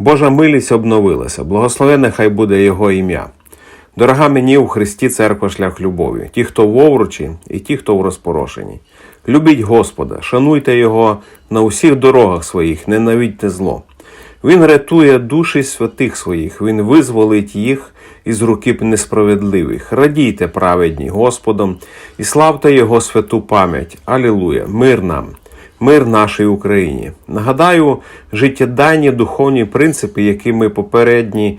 Божа милість обновилася, благословенне хай буде Його ім'я. Дорога мені у Христі церква шлях любові, ті, хто в овручі, і ті, хто в розпорошенні. Любіть Господа, шануйте Його на усіх дорогах своїх, ненавидьте зло. Він рятує душі святих своїх, Він визволить їх із руки несправедливих. Радійте праведні Господом і славте Його святу пам'ять. Алілуя! Мир нам! Мир нашій Україні. Нагадаю, життєдайні духовні принципи, які ми попередні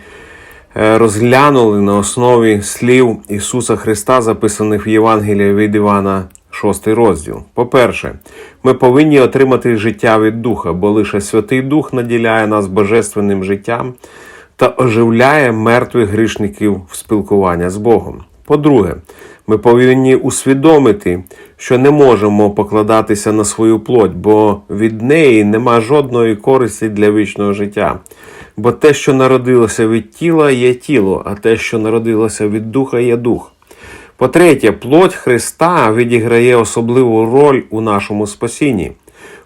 е, розглянули на основі слів Ісуса Христа, записаних в Євангелії від Івана, 6 розділ. По-перше, ми повинні отримати життя від Духа, бо лише Святий Дух наділяє нас божественним життям та оживляє мертвих грішників в спілкування з Богом. По-друге, ми повинні усвідомити, що не можемо покладатися на свою плоть, бо від неї нема жодної користі для вічного життя. Бо те, що народилося від тіла, є тіло, а те, що народилося від духа, є дух. По-третє, плоть Христа відіграє особливу роль у нашому спасінні.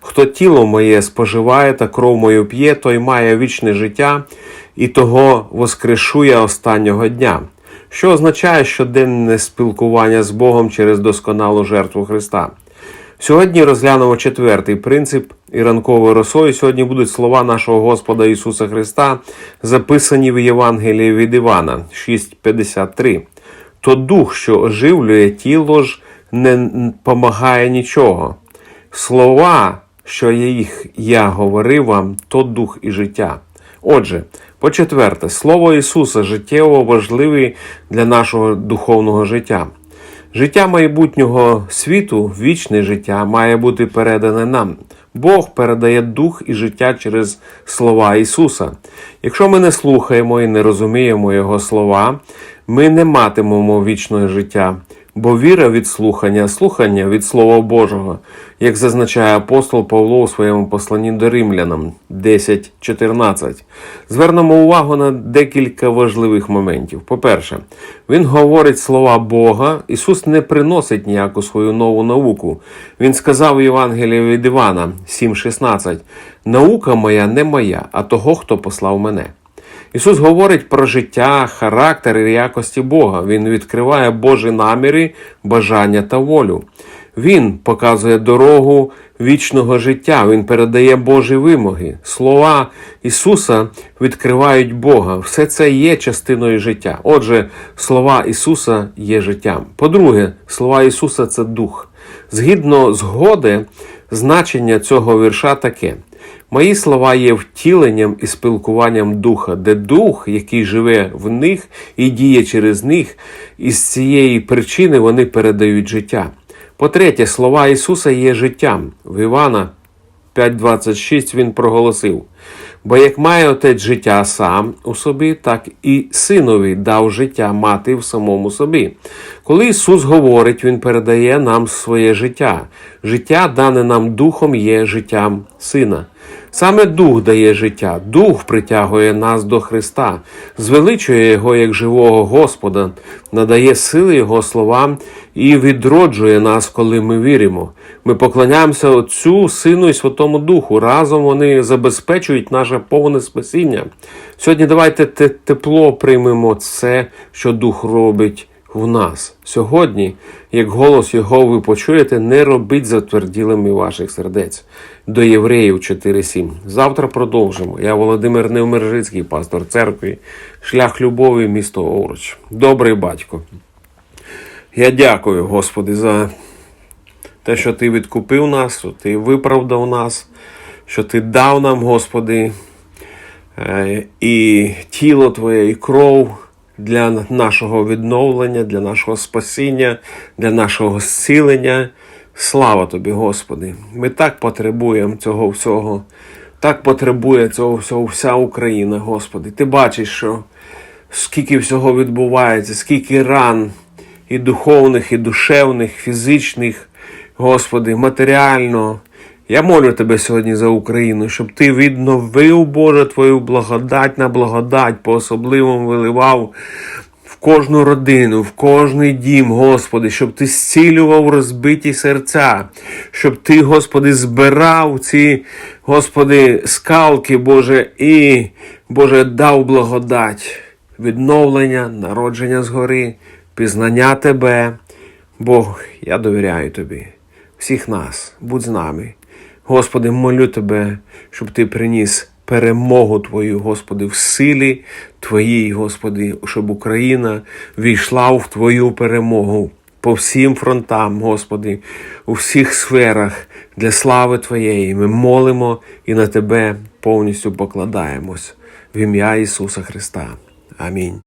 Хто тіло моє споживає та кров мою п'є, той має вічне життя і того воскрешує останнього дня, що означає щоденне спілкування з Богом через досконалу жертву Христа. Сьогодні розглянемо четвертий принцип і ранковою росою. Сьогодні будуть слова нашого Господа Ісуса Христа, записані в Євангелії від Івана 6,53. То дух, що оживлює тіло ж, не помагає нічого. Слова, що їх я говорив вам, то дух і життя. Отже, по-четверте, слово Ісуса життєво важливе для нашого духовного життя. Життя майбутнього світу, вічне життя, має бути передане нам. Бог передає дух і життя через слова Ісуса. Якщо ми не слухаємо і не розуміємо Його слова, ми не матимемо вічного життя, бо віра від слухання, слухання від Слова Божого, як зазначає апостол Павло у своєму посланні до римлянам 10.14. Звернемо увагу на декілька важливих моментів. По-перше, він говорить слова Бога. Ісус не приносить ніяку свою нову науку. Він сказав у Євангелії від Івана 7.16: Наука моя не моя, а того, хто послав мене. Ісус говорить про життя, характер і якості Бога. Він відкриває Божі наміри, бажання та волю. Він показує дорогу вічного життя, Він передає Божі вимоги. Слова Ісуса відкривають Бога. Все це є частиною життя. Отже, слова Ісуса є життям. По-друге, слова Ісуса це дух. Згідно згоди, значення цього вірша таке. Мої слова є втіленням і спілкуванням духа, де дух, який живе в них і діє через них, і з цієї причини вони передають життя. По-третє, слова Ісуса є життям. В Івана 5.26 він проголосив: бо як має отець життя сам у собі, так і синові дав життя мати в самому собі. Коли Ісус говорить, Він передає нам своє життя. Життя, дане нам Духом, є життям Сина. Саме Дух дає життя, Дух притягує нас до Христа, звеличує Його як живого Господа, надає сили Його словам і відроджує нас, коли ми віримо. Ми поклоняємося Отцю, Сину і Святому Духу. Разом вони забезпечують наше повне спасіння. Сьогодні давайте тепло приймемо це, що Дух робить в нас. Сьогодні, як голос Його ви почуєте, не робіть затверділими ваших сердець. До Євреїв 4.7. Завтра продовжимо. Я Володимир Невмержицький, пастор церкви, шлях любові, місто Овруч. Добрий батько. Я дякую, Господи, за те, що Ти відкупив нас, Ти виправдав нас, що Ти дав нам, Господи, е, і тіло Твоє, і кров для нашого відновлення, для нашого спасіння, для нашого зцілення. Слава Тобі, Господи! Ми так потребуємо цього всього, так потребує цього всього вся Україна, Господи. Ти бачиш, що скільки всього відбувається, скільки ран і духовних, і душевних, фізичних, Господи, матеріально. Я молю Тебе сьогодні за Україну, щоб Ти відновив, Боже, Твою благодать на благодать, по-особливому виливав в кожну родину, в кожний дім, Господи, щоб Ти зцілював розбиті серця, щоб Ти, Господи, збирав ці Господи, скалки, Боже, і, Боже, дав благодать, відновлення, народження згори, пізнання Тебе. Бог, я довіряю Тобі, всіх нас, будь з нами. Господи, молю Тебе, щоб Ти приніс перемогу Твою, Господи, в силі Твоїй, Господи, щоб Україна війшла в Твою перемогу по всім фронтам, Господи, у всіх сферах для слави Твоєї. Ми молимо і на Тебе повністю покладаємось в ім'я Ісуса Христа. Амінь.